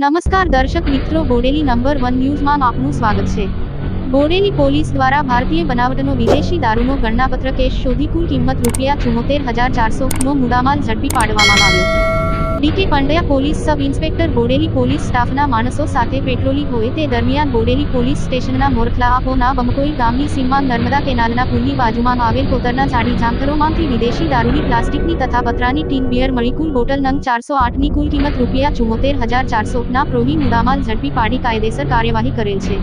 નમસ્કાર દર્શક મિત્રો, બોડેલી નંબર વન ન્યૂઝમાં આપનું સ્વાગત છે. બોડેલી પોલીસ દ્વારા ભારતીય બનાવટનો વિદેશી દારૂનો ગણનાપત્ર કેસ શોધી કુલ કિંમત રૂપિયા ચુમ્મોતેર હજાર ચારસો નો મુદ્દામાલ ઝડપી પાડવામાં આવ્યો. DK Pandya police sub inspector Bodeli police સ્ટાફના માણસો સાથે પેટ્રોલિંગ હોય તે દરમિયાન બોડેલી પોલીસ સ્ટેશનના મોરખલા આપોના બમકોઈ ગામની સીમમાં નર્મદા કેનાલના પુલની બાજુમાં આવેલ કોતરના જાડી જામકરોમાંથી વિદેશી દારૂની પ્લાસ્ટિકની તથા પતરાની ટીન બિયર મળી કુલ બોટલ નંગ ચારસો આઠની કુલ કિંમત રૂપિયા ચુમ્મોતેર હજાર ચારસોના પ્રોહી મુદામાલ ઝડપી પાડી કાયદેસર કાર્યવાહી કરેલ છે.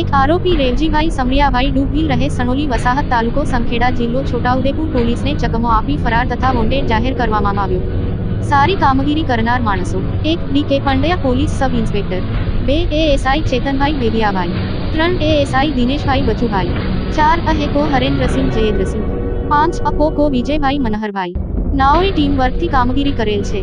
એક આરોપી રેવજીભાઈ સમરિયાભાઈ ડૂબી રહે સણોલી વસાહત તાલુકો સંખેડા જિલ્લો છોટાઉદેપુર પોલીસને ચકમો આપી ફરાર તથા વોન્ટેડ જાહેર કરવામાં આવ્યો. સારી કામગીરી કરનાર માણસો. એક DK Pandya police sub inspector. બે એએસઆઈ ચેતનભાઈ બેદિયાભાઈ ત્રણ એએસઆઈ દિનેશભાઈ બચુભાઈ. ચાર અહેકો હરેન્દ્રસિંહ, જયેન્દ્રસિંહ. પાંચ અપોકો વિજયભાઈ મનહરભાઈ. નાઓએ ટીમ વર્કથી કામગીરી કરેલ છે.